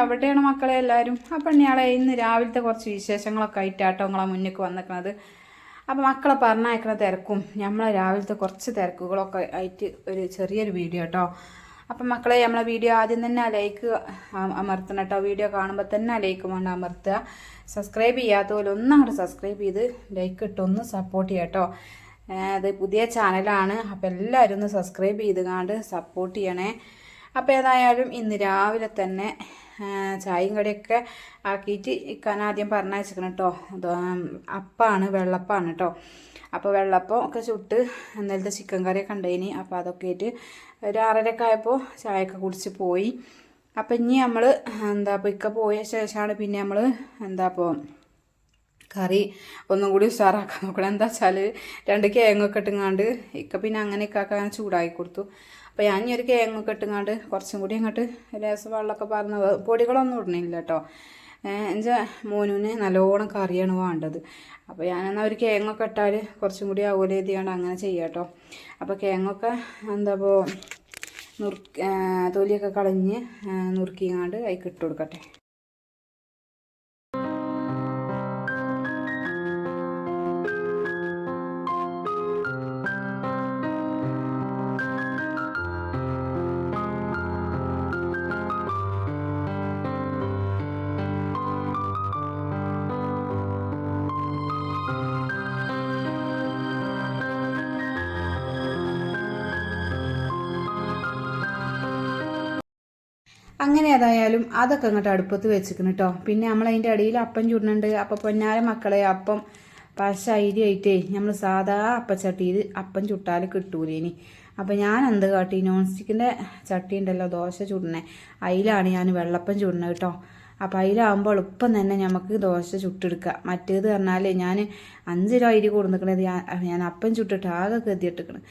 എവിടെയാണ് മക്കളെ എല്ലാവരും? അപ്പം ഇയാളെ ഇന്ന് രാവിലത്തെ കുറച്ച് വിശേഷങ്ങളൊക്കെ ആയിട്ടാട്ടോ നിങ്ങളെ മുന്നിലേക്ക് വന്നിരിക്കുന്നത് അപ്പം മക്കളെ പറഞ്ഞയക്കണ തിരക്കും. നമ്മളെ രാവിലത്തെ കുറച്ച് തിരക്കുകളൊക്കെ ആയിട്ട് ഒരു ചെറിയൊരു വീഡിയോ കേട്ടോ അപ്പം മക്കളെ നമ്മളെ വീഡിയോ ആദ്യം തന്നെ ലൈക്ക് അമർത്തണം കേട്ടോ വീഡിയോ കാണുമ്പോൾ തന്നെ ലൈക്ക് വേണ്ട അമർത്തുക. സബ്സ്ക്രൈബ് ചെയ്യാത്ത പോലെ ഒന്നും അങ്ങോട്ട് സബ്സ്ക്രൈബ് ചെയ്ത് ലൈക്ക് ഇട്ടൊന്ന് സപ്പോർട്ട് ചെയ്യാം കേട്ടോ അത് പുതിയ ചാനലാണ് അപ്പോൾ എല്ലാവരും ഒന്ന് സബ്സ്ക്രൈബ് ചെയ്ത് കാണ്ട് സപ്പോർട്ട് ചെയ്യണേ. അപ്പോൾ ഏതായാലും ഇന്ന് രാവിലെ തന്നെ ചായയും കടിയൊക്കെ ആക്കിയിട്ട് ഇക്കാൻ ആദ്യം പറഞ്ഞയച്ചിരിക്കണം കേട്ടോ അപ്പാണ് വെള്ളപ്പാണ് കേട്ടോ അപ്പോൾ വെള്ളപ്പം ഒക്കെ ചുട്ട് ഇന്നലത്തെ ചിക്കൻ കറിയൊക്കെ ഉണ്ടായിനി അപ്പോൾ അതൊക്കെ ആയിട്ട് ഒരു ആറരയൊക്കെ ആയപ്പോൾ ചായയൊക്കെ കുടിച്ച് പോയി. അപ്പം ഇനി നമ്മൾ എന്താ ഇപ്പോൾ ഇക്ക പോയ ശേഷമാണ് പിന്നെ നമ്മൾ എന്താ ഇപ്പോൾ കറി ഒന്നും കൂടി ഉഷാറാക്കാൻ നോക്കണം. എന്താ വെച്ചാൽ രണ്ട് കേങ്ങൊക്കെ ഇട്ടുങ്ങാണ്ട് ഇക്ക പിന്നെ അങ്ങനെയൊക്കെ ആക്കാൻ ചൂടാക്കി കൊടുത്തു. അപ്പോൾ ഞാൻ ഈ ഒരു കേങ്ങൊക്കെ ഇട്ടുങ്ങാണ്ട് കുറച്ചും കൂടി അങ്ങോട്ട് ലേസം വെള്ളമൊക്കെ പറഞ്ഞ പൊടികളൊന്നും ഇടണില്ല കേട്ടോ എന്നുവെച്ചാൽ മോനുവിന് നല്ലോണം കറിയാണ് വേണ്ടത്. അപ്പോൾ ഞാനെന്നാൽ ഒരു കേങ്ങൊക്കെ ഇട്ടാൽ കുറച്ചും കൂടി ആവൂല എഴുതിയാണ്ട് അങ്ങനെ ചെയ്യാം കേട്ടോ അപ്പോൾ കേങ്ങൊക്കെ എന്താ ഇപ്പോൾ തൊലിയൊക്കെ കളഞ്ഞ് നുറുക്കിങ്ങാണ്ട് അതിൽ ഇട്ട് കൊടുക്കട്ടെ. അങ്ങനെ ഏതായാലും അതൊക്കെ അങ്ങോട്ട് അടുപ്പത്ത് വെച്ചിരിക്കണം കേട്ടോ പിന്നെ നമ്മൾ അതിന്റെ അടിയിൽ അപ്പം ചുടുന്നുണ്ട്. അപ്പം പൊന്നാര മക്കളെ അപ്പം പശ അരി ആയിട്ടേ നമ്മൾ സാധാ അപ്പച്ചട്ടിയിൽ അപ്പം ചുട്ടാൽ കിട്ടൂലേനി. അപ്പം ഞാൻ എന്ത് കാട്ടി? നോൺ സ്റ്റിക്കിന്റെ ചട്ടി ഉണ്ടല്ലോ ദോശ ചുടണേ അതിലാണ് ഞാൻ വെള്ളപ്പം ചുടുന്നത് കേട്ടോ അപ്പം അതിലാകുമ്പോൾ എളുപ്പം തന്നെ നമുക്ക് ദോശ ചുട്ടെടുക്കുക. മറ്റേത് പറഞ്ഞാൽ ഞാൻ അഞ്ച് രൂപ അരി കൊടുന്നിക്കണത് ഞാൻ അപ്പം ചുട്ടിട്ട് ആകെ കരുതിയിട്ടിരിക്കണം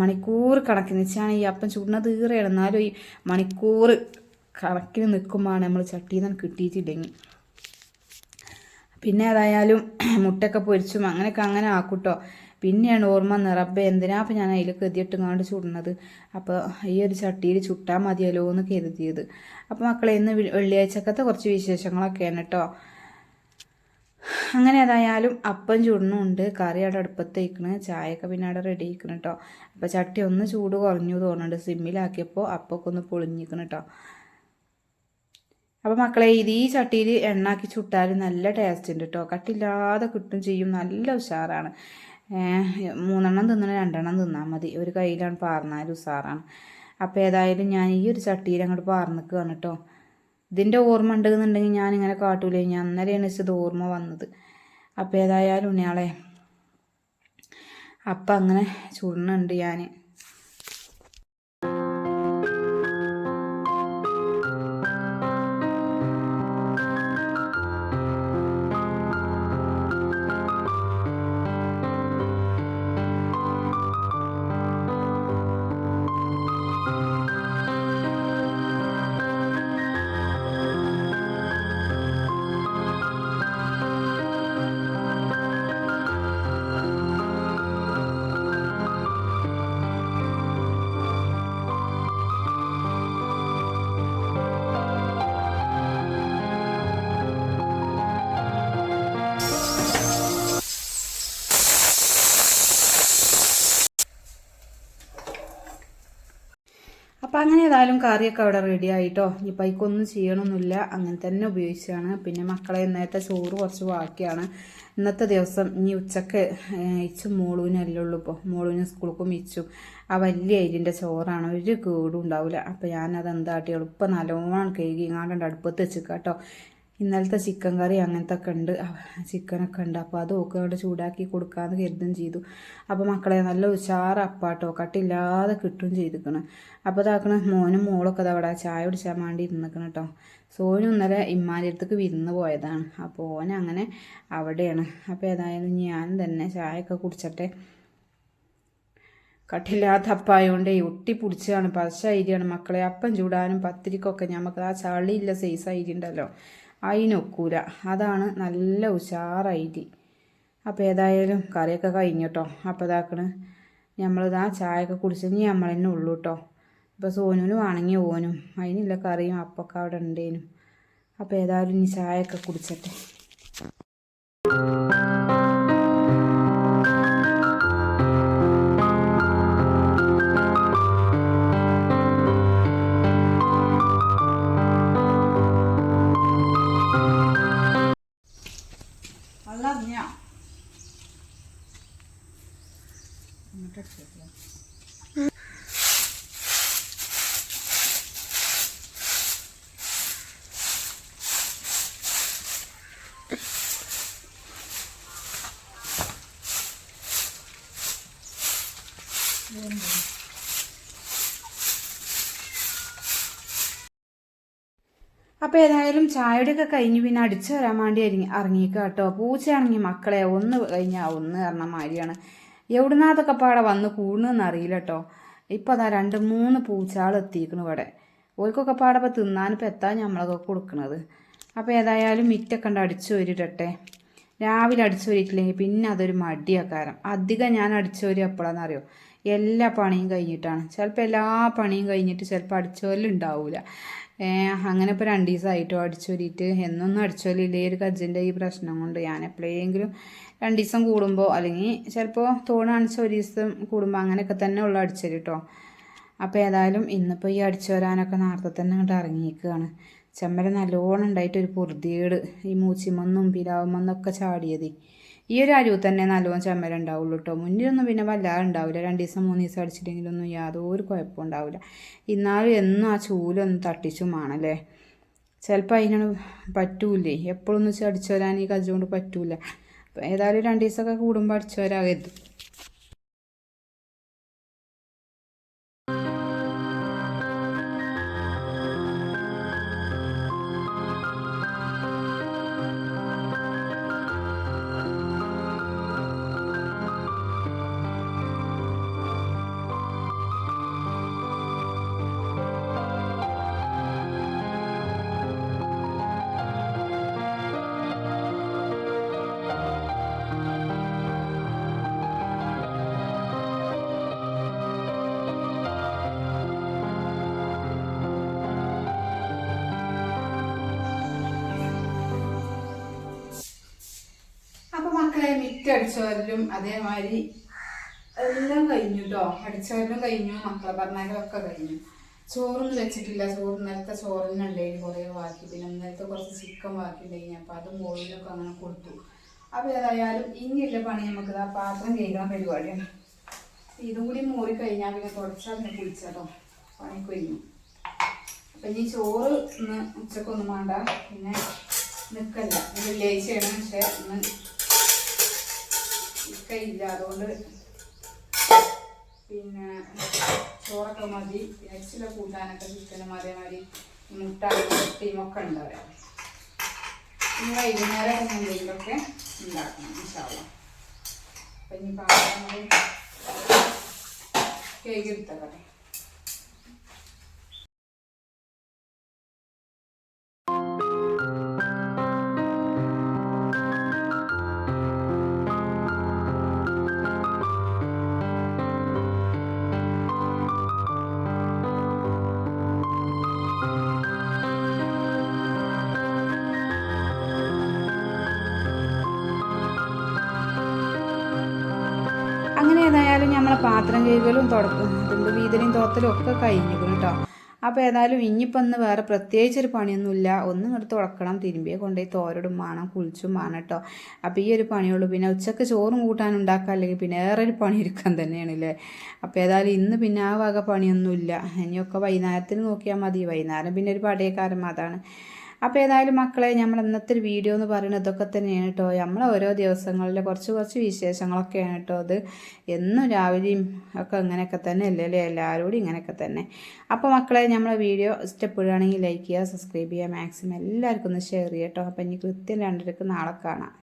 മണിക്കൂർ കണക്കിന്. വെച്ചാണ് ഈ അപ്പം ചുടുന്നത് ഈറയാണ് എന്നാലും ഈ മണിക്കൂർ കണക്കിന് നിൽക്കുമ്പോഴാണ് നമ്മൾ ചട്ടിയിൽ നിന്ന് കിട്ടിയിട്ടില്ലെങ്കിൽ. പിന്നെ അതായാലും മുട്ടയൊക്കെ പൊരിച്ചും അങ്ങനെയൊക്കെ അങ്ങനെ ആക്കൂട്ടോ. പിന്നെയാണ് ഓർമ്മ നിറബ് എന്തിനാ അപ്പം ഞാൻ അതിൽ കെതിയിട്ടുങ്ങാണ്ട് ചുടുന്നത്? അപ്പോൾ ഈ ഒരു ചട്ടിയിൽ ചുട്ടാൽ മതിയല്ലോ എന്ന് കരുതിയത്. അപ്പോൾ മക്കളെ ഇന്ന് വെള്ളിയാഴ്ചക്കത്തെ കുറച്ച് വിശേഷങ്ങളൊക്കെയാണ് കേട്ടോ. അങ്ങനെ ഏതായാലും അപ്പം ചുടണുണ്ട് കറി അവിടെ അടുപ്പത്ത് വയ്ക്കണ് ചായയൊക്കെ പിന്നെ അവിടെ റെഡി ആക്കണം കേട്ടോ അപ്പോൾ ചട്ടി ഒന്ന് ചൂട് കുറഞ്ഞു തോന്നുന്നുണ്ട് സിമ്മിലാക്കിയപ്പോൾ അപ്പൊക്കെ ഒന്ന് പൊളിഞ്ഞിക്കണം കേട്ടോ അപ്പോൾ മക്കളെ ഇത് ഈ ചട്ടിയിൽ എണ്ണാക്കി ചുട്ടാൽ നല്ല ടേസ്റ്റ് ഉണ്ട് കേട്ടോ കട്ടില്ലാതെ കിട്ടും ചെയ്യും നല്ല ഉഷാറാണ്. മൂന്നെണ്ണം തിന്നണം രണ്ടെണ്ണം തിന്നാൽ മതി. ഒരു കയ്യിലാണ് പാർന്നാൽ ഉഷാറാണ് അപ്പോൾ ഏതായാലും ഞാൻ ഈ ഒരു ചട്ടിയിൽ അങ്ങോട്ട് പാർന്നിക്കുകയാണ് കേട്ടോ ഇതിന്റെ ഓർമ്മ ഉണ്ടെന്നുണ്ടെങ്കിൽ ഞാനിങ്ങനെ കാട്ടൂലേ ഞാൻ അന്നേരമാണ് ഇത് ഓർമ്മ വന്നത്. അപ്പോൾ ഏതായാലും ഉണ്ണിയാളെ അപ്പം അങ്ങനെ ചുടണുണ്ട് ഞാൻ അപ്പം അങ്ങനെ ഏതായാലും കറിയൊക്കെ അവിടെ റെഡി ആയിട്ടോ. ഇനി പൈക്കൊന്നും ചെയ്യണമെന്നില്ല അങ്ങനെ തന്നെ ഉപയോഗിച്ചാണ്. പിന്നെ മക്കളെ ഇന്നത്തെ ചോറ് കുറച്ച് ബാക്കിയാണ്. ഇന്നത്തെ ദിവസം ഇനി ഉച്ചയ്ക്ക് ഇച്ചും മോളൂനും അല്ലേ ഉള്ളൂ ഇപ്പോൾ മോളൂനും സ്കൂൾക്കും ഇച്ചും. ആ വലിയ അരിന്റെ ചോറാണ്. ഒരു കേടും ഉണ്ടാവില്ല അപ്പം ഞാനത് എന്താട്ടി എളുപ്പം നല്ലോണം കഴുകി ഇങ്ങാണ്ട് അടുപ്പത്ത് വെച്ചിക്കാം കേട്ടോ ഇന്നലത്തെ ചിക്കൻ കറി അങ്ങനത്തെ ഒക്കെ ഉണ്ട് ചിക്കനൊക്കെ ഉണ്ട്. അപ്പോൾ അത് ഒക്കെ അവിടെ ചൂടാക്കി കൊടുക്കാമെന്ന് കരുതും ചെയ്തു. അപ്പോൾ മക്കളെ നല്ല ഉഷാറ് അപ്പാട്ടോ. കട്ടില്ലാതെ കിട്ടും ചെയ്തിരിക്കണം അപ്പോൾ ഇതാക്കണ മോനും മോളൊക്കെ അത് അവിടെ ചായ കുടിച്ചാൻ വേണ്ടി ഇരുന്നിക്കണം കേട്ടോ സോനു ഇന്നലെ ഇമ്മാന്റെ അടുത്തേക്ക് വിരുന്ന് പോയതാണ്. അപ്പോൾ ഓൻ അങ്ങനെ അവിടെയാണ്. അപ്പോൾ ഏതായാലും ഞാൻ തന്നെ ചായയൊക്കെ കുടിച്ചട്ടെ. കട്ടില്ലാത്ത അപ്പായോണ്ട് ഒട്ടി പിടിച്ചാണ് പശ അരിയാണ് മക്കളെ. അപ്പം ചൂടാനും പത്തിരിക്കൊക്കെ നമുക്ക് ആ ചളിയില്ല സൈസ് അരി ഉണ്ടല്ലോ അതിനൊക്കൂല അതാണ് നല്ല ഉഷാറായിട്ട്. അപ്പോൾ ഏതായാലും കറിയൊക്കെ കഴിഞ്ഞിട്ടോ. അപ്പോൾ ഇതാക്കണ് നമ്മളിതാ ചായയൊക്കെ കുടിച്ച് ഇനി നമ്മൾ തന്നെ ഉള്ളൂ കേട്ടോ ഇപ്പോൾ സോനുവിന് വേണമെങ്കിൽ ഓനും. അതിനില്ല കറിയും അപ്പൊക്കെ അവിടെ ഉണ്ടേനും അപ്പോൾ ഏതായാലും ഇനി ചായയൊക്കെ കുടിച്ചിട്ടെ. അപ്പോൾ ഏതായാലും ചായയുടെയൊക്കെ കഴിഞ്ഞ് പിന്നെ അടിച്ചു വരാൻ വേണ്ടി ഇറങ്ങി ഇറങ്ങിക്കുക കേട്ടോ. പൂച്ചയാണെങ്കിൽ മക്കളെ ഒന്ന് കഴിഞ്ഞാൽ ഒന്ന് പറഞ്ഞ മാതിരിയാണ്. എവിടുന്നാ അതൊക്കെ പാടെ വന്ന് കൂടുന്നതെന്ന് അറിയില്ല കേട്ടോ. ഇപ്പം അതാ രണ്ട് മൂന്ന് പൂച്ചകൾ എത്തിയിരിക്കണു ഇവിടെ. ഓർക്കൊക്കെ പാടെ ഇപ്പോൾ തിന്നാനിപ്പോൾ എത്താൻ നമ്മളൊക്കെ കൊടുക്കണത്. അപ്പോൾ ഏതായാലും മിറ്റൊക്കെ ഉണ്ട് അടിച്ചു വരിടട്ടെ രാവിലെ അടിച്ചു വരിയിട്ടില്ലെങ്കിൽ പിന്നെ അതൊരു മടിയാക്കാരം. അധികം ഞാൻ അടിച്ചു വരി എപ്പോഴാണെന്നറിയോ എല്ലാ പണിയും കഴിഞ്ഞിട്ടാണ്. ചിലപ്പോൾ എല്ലാ പണിയും കഴിഞ്ഞിട്ട് ചിലപ്പോൾ അടിച്ചോലും ഉണ്ടാവില്ല അങ്ങനെ ഇപ്പോൾ രണ്ട് ദിവസമായിട്ടോ അടിച്ചൊരിയിട്ട്. എന്നൊന്നും അടിച്ചോലില്ലേ ഒരു കജ്ജിന്റെ ഈ പ്രശ്നം കൊണ്ട് ഞാൻ എപ്പോഴെങ്കിലും രണ്ട് ദിവസം കൂടുമ്പോൾ അല്ലെങ്കിൽ ചിലപ്പോൾ തോണാണിച്ച ഒരു ദിവസം കൂടുമ്പോൾ അങ്ങനെയൊക്കെ തന്നെ ഉള്ള കേട്ടോ അപ്പോൾ ഏതായാലും ഇന്നിപ്പോൾ ഈ അടിച്ചു വരാനൊക്കെ നേരത്തെ തന്നെ അങ്ങോട്ട് ഇറങ്ങിയിരിക്കുകയാണ് ചെമ്മല നല്ലോണം ഉണ്ടായിട്ട് ഒരു പൊറുതിയേട് ഈ മൂച്ചിമൊന്നും പിലാവുമെന്നൊക്കെ ചാടിയത്. ഈ ഒരു അരുവ് തന്നെ നല്ലോണം ചെമ്മല ഉണ്ടാവുള്ളൂ കേട്ടോ മുന്നിലൊന്നും പിന്നെ വല്ലാതെ ഉണ്ടാവില്ല. രണ്ട് ദിവസം മൂന്ന് ദിവസം അടിച്ചിട്ടെങ്കിലൊന്നും യാതൊരു കുഴപ്പം ഉണ്ടാവില്ല. എന്നാലും എന്നും ആ ചൂലൊന്ന് തട്ടിച്ചു മാണല്ലേ ചിലപ്പോൾ അതിനാണ് പറ്റൂലേ? എപ്പോഴൊന്നും അടിച്ചു വരാൻ ഈ കജ്ജുകൊണ്ട് പറ്റൂല. ഏതായാലും രണ്ട് ദിവസമൊക്കെ കൂടുമ്പോൾ അടിച്ചു വരാകരുത് മിറ്റ് അടിച്ചവരിലും അതേമാതിരി എല്ലാം കഴിഞ്ഞു കേട്ടോ അടിച്ചവരിലും കഴിഞ്ഞു മക്കളെ പറഞ്ഞാലൊക്കെ കഴിഞ്ഞു. ചോറൊന്നും വെച്ചിട്ടില്ല. ചോറ് നേരത്തെ ഇന്നലത്തെ ചോറിനുണ്ടെങ്കിൽ കുറേ ബാക്കി. പിന്നെ ഇന്നലത്തെ കുറച്ച് ചിക്കൻ ഉണ്ടെങ്കിൽ അപ്പം അത് മുകളിലൊക്കെ അങ്ങനെ കൊടുത്തു. അപ്പോൾ ഏതായാലും ഇനിയുള്ള പണി നമുക്ക് ആ പാത്രം കഴിക്കുന്ന പരിപാടിയാണ്. ഇതും കൂടി മൂറി കഴിഞ്ഞാൽ പിന്നെ കുറച്ചാൽ പിന്നെ കുളിച്ചതോ പണി കഴിഞ്ഞു. അപ്പം ഇനി ചോറ് ഇന്ന് ഉച്ചക്കൊന്നും വേണ്ട. പിന്നെ നിൽക്കല്ല വെള്ളിയാഴ്ചയാണ്. പക്ഷേ ഇന്ന് ഇക്കയില്ല അതുകൊണ്ട് പിന്നെ ചോറൊക്കെ മതി. ചില കൂട്ടാനൊക്കെ ചിക്കനും അതേമാതിരി മുട്ട ടീമൊക്കെ ഉണ്ടാവും ഇനി വൈകുന്നേരം എന്തെങ്കിലുമൊക്കെ ഉണ്ടാക്കണം ഇൻഷാള്ള അപ്പം ഇനി പാത്രം കേക്ക് എടുത്താൽ അങ്ങനെ പാത്രം കഴുകലും തുടക്കും. തുമ്പ് വീതലും തോത്തലും ഒക്കെ കഴിഞ്ഞു കേട്ടോ അപ്പോൾ ഏതായാലും ഇനിയിപ്പോൾ ഒന്ന് വേറെ പ്രത്യേകിച്ച് ഒരു പണിയൊന്നുമില്ല. ഒന്നും ഇങ്ങോട്ട് തുടക്കണം. തിരുമ്പിയെ കൊണ്ടുപോയി തോരടും വേണം കുളിച്ചും വേണം കേട്ടോ അപ്പോൾ ഈ ഒരു പണിയുള്ളൂ. പിന്നെ ഉച്ചയ്ക്ക് ചോറും കൂട്ടാൻ ഉണ്ടാക്കുക അല്ലെങ്കിൽ പിന്നെ വേറെ ഒരു പണി തന്നെയാണ് അല്ലേ അപ്പോൾ ഏതായാലും ഇന്ന് പിന്നെ ആ വക പണിയൊന്നുമില്ല. ഇനിയൊക്കെ വൈകുന്നേരത്തിന് നോക്കിയാൽ മതി. വൈകുന്നേരം പിന്നെ ഒരു പടയക്കാരൻ അതാണ് അപ്പോൾ ഏതായാലും മക്കളെ നമ്മൾ ഇന്നത്തെ ഒരു വീഡിയോ എന്ന് പറയുന്നത് ഇതൊക്കെ തന്നെയാണ് കേട്ടോ നമ്മൾ ഓരോ ദിവസങ്ങളിൽ കുറച്ച് കുറച്ച് വിശേഷങ്ങളൊക്കെയാണ് കേട്ടോ അത് എന്നും രാവിലെയും ഒക്കെ ഇങ്ങനെയൊക്കെ തന്നെ അല്ലേ? അല്ലേ എല്ലാവരോടും ഇങ്ങനെയൊക്കെ തന്നെ. അപ്പോൾ മക്കളെ നമ്മളെ വീഡിയോ ഇഷ്ടപ്പെടുകയാണെങ്കിൽ ലൈക്ക് ചെയ്യുക സബ്സ്ക്രൈബ് ചെയ്യുക മാക്സിമം എല്ലാവർക്കും ഒന്ന് ഷെയർ ചെയ്യാം കേട്ടോ അപ്പോൾ ഇനി കൃത്യം രണ്ടരക്ക് നാളെ കാണാം.